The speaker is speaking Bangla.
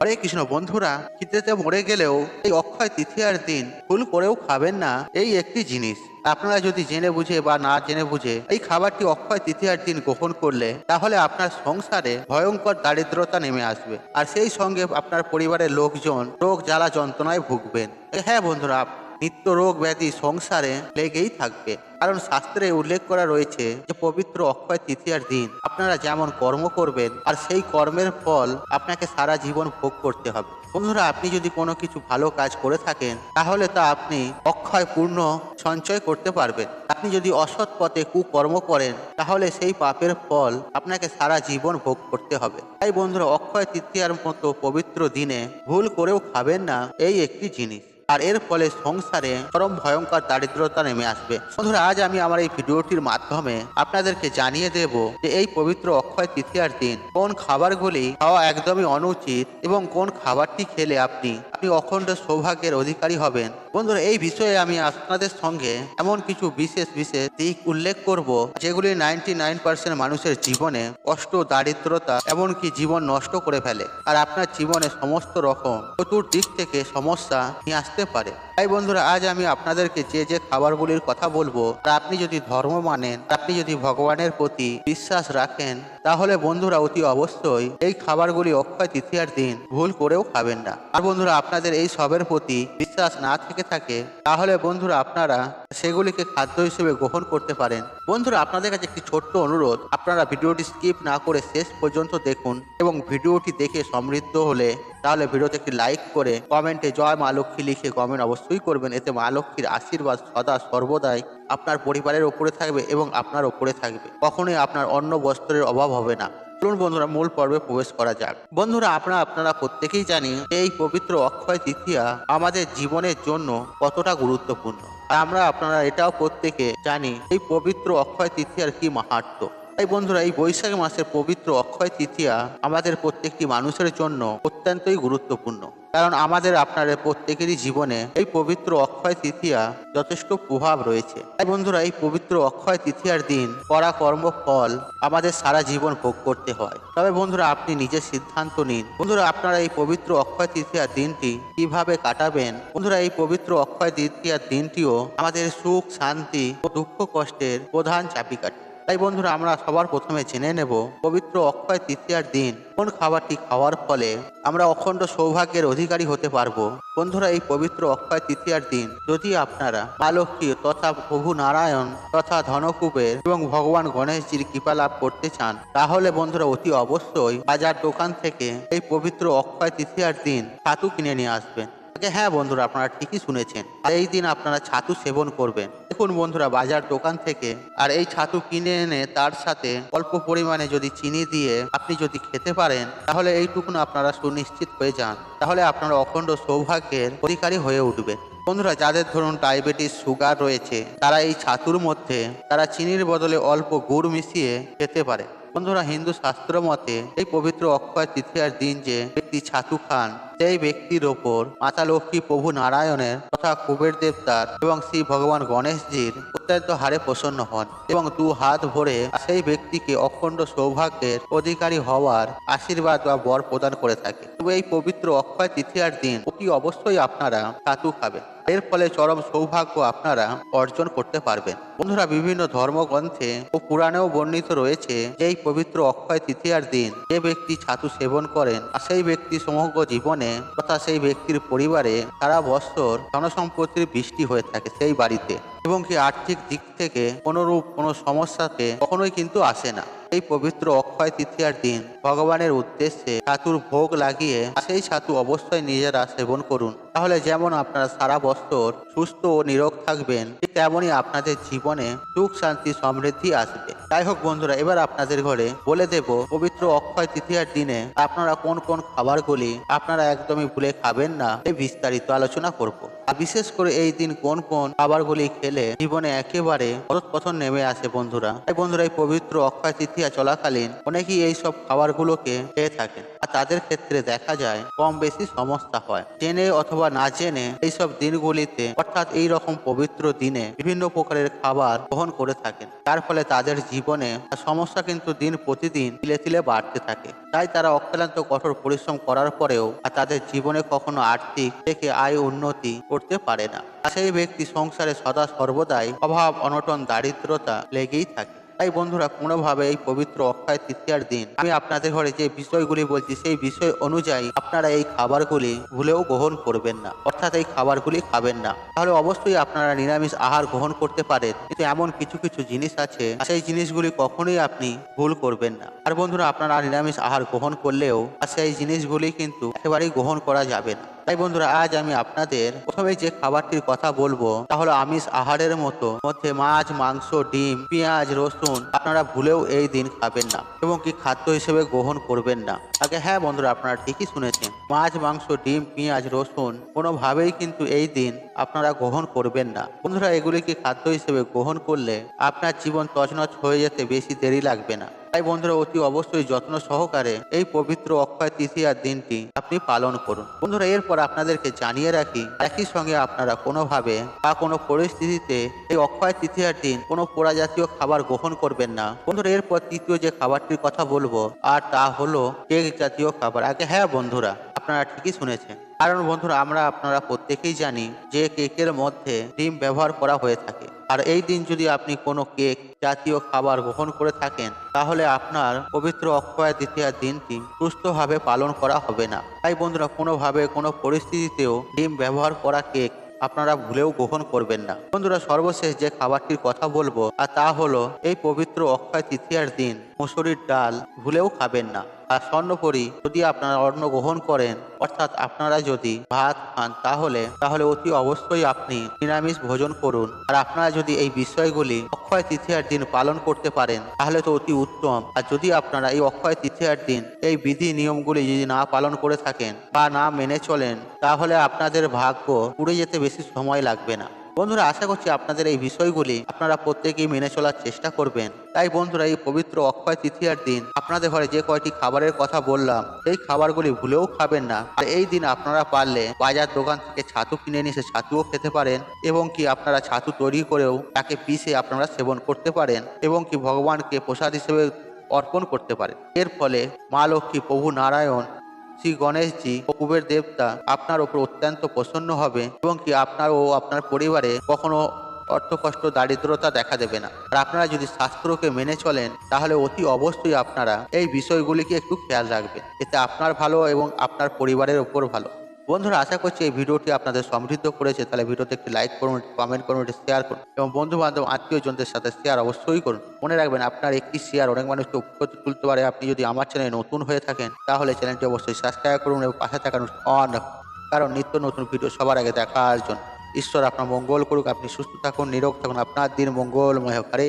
হরে কৃষ্ণ বন্ধুরা খিদেতে মরে গেলেও এই অক্ষয় তৃতীয়ার দিন ভুল করেও খাবেন না, এই একটি জিনিস। আপনারা যদি জেনে বুঝে বা না জেনে বুঝে এই খাবারটি অক্ষয় তৃতীয়ার দিন গ্রহণ করলে, তাহলে আপনার সংসারে ভয়ঙ্কর দারিদ্রতা নেমে আসবে। আর সেই সঙ্গে আপনার পরিবারের লোকজন রোগ জ্বালা যন্ত্রণায় ভুগবেন। হ্যাঁ বন্ধুরা নিত্য রোগ ব্যাধি সংসারে লেগেই থাকবে। কারণ শাস্ত্রে উল্লেখ করা রয়েছে যে, পবিত্র অক্ষয় তৃতীয়ার দিন আপনারা যেমন কর্ম করবেন, আর সেই কর্মের ফল আপনাকে সারা জীবন ভোগ করতে হবে। বন্ধুরা, আপনি যদি কোনো কিছু ভালো কাজ করে থাকেন, তাহলে তা আপনি অক্ষয় পূর্ণ সঞ্চয় করতে পারবেন। আপনি যদি অসৎ পথে কুকর্ম করেন, তাহলে সেই পাপের ফল আপনাকে সারা জীবন ভোগ করতে হবে। তাই বন্ধুরা, অক্ষয় তৃতীয়ার মতো পবিত্র দিনে ভুল করেও খাবেন না, এই একটি জিনিস। আর এর ফলে সংসারে চরম ভয়ঙ্কর দারিদ্রতা নেমে আসবে। বন্ধুরা, আজ আমি আমার এই ভিডিওটির মাধ্যমে আপনাদেরকে জানিয়ে দেব যে এই পবিত্র অক্ষয় তৃতীয়ার দিন কোন খাবারগুলি খাওয়া একদমই অনুচিত এবং কোন খাবারটি খেলে আপনি আপনি অখণ্ড সৌভাগ্যের অধিকারী হবেন। বন্ধুরা, এই বিষয়ে আমি আপনাদের সঙ্গে এমন কিছু বিশেষ বিশেষ দিক উল্লেখ করব, যেগুলি নাইনটি মানুষের জীবনে কষ্ট, দারিদ্রতা, এমনকি জীবন নষ্ট করে ফেলে। আর আপনার জীবনে সমস্ত রকম চতুর্দিক থেকে সমস্যা নিয়ে আসতে পারে। তাই বন্ধুরা, আজ আমি আপনাদেরকে যে যে খাবারগুলির কথা বলব আর আপনি যদি ধর্ম মানেন আপনি যদি ভগবানের প্রতি বিশ্বাস রাখেন, তাহলে বন্ধুরা অতি অবশ্যই এই খাবারগুলি অক্ষয় তৃতীয়ার দিন ভুল করেও খাবেন না। আর বন্ধুরা, আপনাদের এই সবের প্রতি বিশ্বাস না থেকে থাকে, তাহলে বন্ধুরা আপনারা সেগুলিকে খাদ্য হিসেবে গ্রহণ করতে পারেন। বন্ধুরা, আপনাদের কাছে একটি ছোট্ট অনুরোধ, আপনারা ভিডিওটি স্কিপ না করে শেষ পর্যন্ত দেখুন এবং ভিডিওটি দেখে সমৃদ্ধ হলে তাহলে ভিডিওতে একটি লাইক করে কমেন্টে জয় মা লক্ষ্মী লিখে কমেন্ট অবশ্যই করবেন। এতে মা লক্ষ্মীর আশীর্বাদ সদা সর্বদাই আপনার পরিবারের ওপরে থাকবে এবং আপনার ওপরে থাকবে। কখনোই আপনার অন্য বস্ত্রের অভাব হবে না। চলুন বন্ধুরা, মূল পর্বে প্রবেশ করা যাক। বন্ধুরা, আপনারা আপনারা প্রত্যেকেই জানি এই পবিত্র অক্ষয় তৃতীয়া আমাদের জীবনের জন্য কতটা গুরুত্বপূর্ণ। আর আমরা, আপনারা এটাও প্রত্যেকে জানি, এই পবিত্র অক্ষয় তৃতীয়ার কি মাহাত্ম্য। তাই বন্ধুরা, এই বৈশাখ মাসের পবিত্র অক্ষয় তৃতীয়া আমাদের প্রত্যেকটি মানুষের জন্য অত্যন্তই গুরুত্বপূর্ণ। কারণ আমাদের আপনাদের প্রত্যেকেরই জীবনে এই পবিত্র অক্ষয় তৃতীয়া যথেষ্ট প্রভাব রয়েছে। তাই বন্ধুরা, এই পবিত্র অক্ষয় তৃতীয়ার দিন করা কর্ম ফল আমাদের সারা জীবন ভোগ করতে হয়। তবে বন্ধুরা, আপনি নিজের সিদ্ধান্ত নিন। বন্ধুরা, আপনারা এই পবিত্র অক্ষয় তৃতীয়ার দিনটি কীভাবে কাটাবেন? বন্ধুরা, এই পবিত্র অক্ষয় তৃতীয়ার দিনটিও আমাদের সুখ, শান্তি ও দুঃখ কষ্টের প্রধান চাবিকাঠি। তাই বন্ধুরা, আমরা সবার প্রথমে জেনে নেব পবিত্র অক্ষয় তৃতীয়ার দিন কোন খাবারটি খাওয়ার ফলে আমরা অখণ্ড সৌভাগ্যের অধিকারী হতে পারব। বন্ধুরা, এই পবিত্র অক্ষয় তৃতীয়ার দিন যদি আপনারা মা তথা প্রভু নারায়ণ তথা ধনকুবের এবং ভগবান গণেশজির কৃপা লাভ করতে চান, তাহলে বন্ধুরা অতি অবশ্যই বাজার দোকান থেকে এই পবিত্র অক্ষয় তৃতীয়ার দিন ছাতু কিনে নিয়ে আসবেন। হ্যাঁ বন্ধুরা, আপনারা ঠিকই শুনেছেন। আর এই দিন আপনারা ছাতু সেবন করবেন। দেখুন বন্ধুরা, বাজার দোকান থেকে, আর এই ছাতু কিনে এনে তার সাথে অল্প পরিমাণে যদি চিনি দিয়ে আপনি যদি খেতে পারেন, তাহলে এইটুকুন আপনারা সুনিশ্চিত হয়ে যান। তাহলে আপনারা অখণ্ড সৌভাগ্যের অধিকারী হয়ে উঠবে বন্ধুরা, যাদের ধরুন ডায়াবেটিস, সুগার রয়েছে, তারা এই ছাতুর মধ্যে, তারা চিনির বদলে অল্প গুড় মিশিয়ে খেতে পারে। বন্ধুরা, হিন্দু শাস্ত্র মতে এই পবিত্র অক্ষয় তৃতীয়ার দিন যে ব্যক্তি ছাতু খান, সেই ব্যক্তির ওপর মাতা লক্ষ্মী প্রভু নারায়ণের তথা কুবের দেবতার এবং শ্রী ভগবান গণেশজির অত্যন্ত হারে প্রসন্ন হন এবং দু হাত ভরে সেই ব্যক্তিকে অখণ্ড সৌভাগ্যের অধিকারী হওয়ার আশীর্বাদ বা বর প্রদান করে থাকে। তবে এই পবিত্র অক্ষয় তৃতীয়ার দিন অতি অবশ্যই আপনারা ছাতু খাবেন। এর ফলে চরম সৌভাগ্য আপনারা অর্জন করতে পারবেন। বন্ধুরা, বিভিন্ন ধর্মগ্রন্থে ও পুরাণেও বর্ণিত রয়েছে এই পবিত্র অক্ষয় তৃতীয়ার দিন যে ব্যক্তি ছাতু সেবন করেন সেই ব্যক্তি সমগ্র জীবনে তথা সেই ব্যক্তির পরিবারে সারা বছর ধনসম্পত্তির বৃষ্টি হয়ে থাকে সেই বাড়িতে। এবং কি আর্থিক দিক থেকে কোনোরূপ কোনো সমস্যাতে কখনোই কিন্তু আসে না। এই পবিত্র অক্ষয় তৃতীয়ার দিন ভগবানের উদ্দেশ্যে ছাতুর ভোগ লাগিয়ে সেই ছাতু অবশ্যই নিজেরা সেবন করুন। তাহলে যেমন আপনারা সারা বছর সুস্থ ও নিরোগ থাকবেন, ঠিক তেমনই আপনাদের জীবনে সুখ, শান্তি, সমৃদ্ধি আসবে। যাই হোক বন্ধুরা, এবার আপনাদের ঘরে বলে দেব, পবিত্র অক্ষয় তৃতীয়ার দিনে আপনারা কোন কোন খাবারগুলি আপনারা একদমই ভুলে খাবেন না এই বিস্তারিত আলোচনা করব। আর বিশেষ করে এই দিন কোন কোন খাবারগুলি খেলে জীবনে একেবারে পথন নেমে আসে বন্ধুরা। তাই বন্ধুরা, এই পবিত্র অক্ষয় তৃতীয়া চলাকালীন অনেকেই এই সব খাবারগুলোকে খেয়ে থাকেন। আর তাদের ক্ষেত্রে দেখা যায়, কম বেশি সমস্যা হয়। জেনে অথবা না জেনে এইসব দিনগুলিতে অর্থাৎ এই রকম পবিত্র দিনে বিভিন্ন প্রকারের খাবার গ্রহণ করে থাকেন। তার ফলে তাদের জীবনে সমস্যা কিন্তু দিন প্রতিদিন তিলে তিলে বাড়তে থাকে। তাই তারা অক্লান্ত কঠোর পরিশ্রম করার পরেও আর তাদের জীবনে কখনো আর্থিক থেকে আয় উন্নতি করতে পারে না। সেই ব্যক্তি সংসারে সদা সর্বদাই অভাব, অনটন, দারিদ্রতা লেগেই থাকে। তাই বন্ধুরা, কোনোভাবে এই পবিত্র অক্ষয় তৃতীয়ার দিন আমি আপনাদের ঘরে যে বিষয়গুলি বলছি, সেই বিষয় অনুযায়ী আপনারা এই খাবারগুলি ভুলেও গ্রহণ করবেন না। অর্থাৎ এই খাবারগুলি খাবেন না। তাহলে অবশ্যই আপনারা নিরামিষ আহার গ্রহণ করতে পারেন। কিন্তু এমন কিছু কিছু জিনিস আছে সেই জিনিসগুলি কখনোই আপনি ভুল করবেন না। আর বন্ধুরা, আপনারা নিরামিষ আহার গ্রহণ করলেও সেই জিনিসগুলি কিন্তু একেবারেই গ্রহণ করা যাবে না। তাই বন্ধুরা, আজ আমি আপনাদের প্রথমে যে খাবারটির কথা বলব, তা হলো আমিষ আহারের মতো। মধ্যে মাছ, মাংস, ডিম, পেঁয়াজ, রসুন, আপনারা ভুলেও এই দিন খাবেন না এবং কি খাদ্য হিসেবে গ্রহণ করবেন না। আগে হ্যাঁ বন্ধুরা, আপনারা ঠিকই শুনেছেন, মাছ, মাংস, ডিম, পেঁয়াজ, রসুন কোনোভাবেই কিন্তু এই দিন আপনারা গ্রহণ করবেন না। বন্ধুরা এগুলিকে খাদ্য হিসেবে গ্রহণ করলে আপনার জীবন তছনছ হয়ে যেতে বেশি দেরি লাগবে না। তাই বন্ধুরা অতি অবশ্যই যত্ন সহকারে এই পবিত্র অক্ষয় তৃতীয়ার দিনটি আপনি পালন করুন। বন্ধুরা, এরপর আপনাদেরকে জানিয়ে রাখি, একই সঙ্গে আপনারা কোনোভাবে বা কোনো পরিস্থিতিতে এই অক্ষয় তৃতীয়ার দিন কোনো পোড়া জাতীয় খাবার গ্রহণ করবেন না। বন্ধুরা, এরপর তৃতীয় যে খাবারটির কথা বলব, আর তা হলো কেক জাতীয় খাবার। আগে হ্যাঁ বন্ধুরা, আপনারা ঠিকই শুনেছেন। কারণ বন্ধুরা, আমরা আপনারা প্রত্যেকেই জানি যে কেকের মধ্যে ডিম ব্যবহার করা হয়ে থাকে। আর এই দিন যদি আপনি কোনো কেক জাতীয় খাবার গ্রহণ করে থাকেন, তাহলে আপনার পবিত্র অক্ষয় তৃতীয়ার দিনটি সুস্থভাবে পালন করা হবে না। তাই বন্ধুরা, কোনোভাবে কোনো পরিস্থিতিতেও ডিম ব্যবহার করা কেক আপনারা ভুলেও গ্রহণ করবেন না। বন্ধুরা, সর্বশেষ যে খাবারটির কথা বলব, আর তা হলো এই পবিত্র অক্ষয় তৃতীয়ার দিন মুসুরির ডাল ভুলেও খাবেন না। আর স্বর্ণপরি যদি আপনারা অন্ন গ্রহণ করেন, অর্থাৎ আপনারা যদি ভাত খান তাহলে তাহলে অতি অবশ্যই আপনি নিরামিষ ভোজন করুন। আর আপনারা যদি এই বিষয়গুলি অক্ষয় তৃতীয়ার দিন পালন করতে পারেন, তাহলে তো অতি উত্তম। আর যদি আপনারা এই অক্ষয় তৃতীয়ার দিন এই বিধি নিয়মগুলি যদি না পালন করে থাকেন বা না মেনে চলেন, তাহলে আপনাদের ভাগ্য পুড়ে যেতে বেশি সময় লাগবে না। বন্ধুরা, আশা করছি আপনাদের এই বিষয়গুলি আপনারা প্রত্যেকেই মেনে চলার চেষ্টা করবেন। তাই বন্ধুরা, এই পবিত্র অক্ষয় তৃতীয়ার দিন আপনাদের ঘরে যে কয়টি খাবারের কথা বললাম, সেই খাবারগুলি ভুলেও খাবেন না। আর এই দিন আপনারা পারলে বাজার দোকান থেকে ছাতু কিনে নিয়ে এসে ছাতুও খেতে পারেন এবং কি আপনারা ছাতু তৈরি করেও তাকে পিষে আপনারা সেবন করতে পারেন এবং কি ভগবানকে প্রসাদ হিসেবে অর্পণ করতে পারেন। এর ফলে মা লক্ষ্মী প্রভু নারায়ণ শ্রী গণেশজি ও কুবের দেবতা আপনার ওপর অত্যন্ত প্রসন্ন হবে এবং কি আপনার ও আপনার পরিবারে কখনো অর্থকষ্ট, দারিদ্রতা দেখা দেবে না। আর আপনারা যদি শাস্ত্রকে মেনে চলেন, তাহলে অতি অবশ্যই আপনারা এই বিষয়গুলিকে একটু খেয়াল রাখবেন। এতে আপনার ভালো এবং আপনার পরিবারের ওপর ভালো। বন্ধুরা, আশা করছি এই ভিডিওটি আপনাদের সমৃদ্ধ করেছে। তাহলে ভিডিওতে একটি লাইক করুন কমেন্ট করুন, একটি শেয়ার করুন এবং বন্ধু বান্ধব আত্মীয় জনদের সাথে শেয়ার অবশ্যই করুন। মনে রাখবেন, আপনার একটি শেয়ার অনেক মানুষকে উপকৃত তুলতে পারে। আপনি যদি আমার চ্যানেলে নতুন হয়ে থাকেন, তাহলে চ্যানেলটি অবশ্যই সাবস্ক্রাইব করুন এবং পাশে থাকার অন কারণ নিত্য নতুন ভিডিও সবার আগে দেখার জন্য। ঈশ্বর আপনার মঙ্গল করুক, আপনি সুস্থ থাকুন, নিরোগ থাকুন। আপনার দিন মঙ্গলময় হরে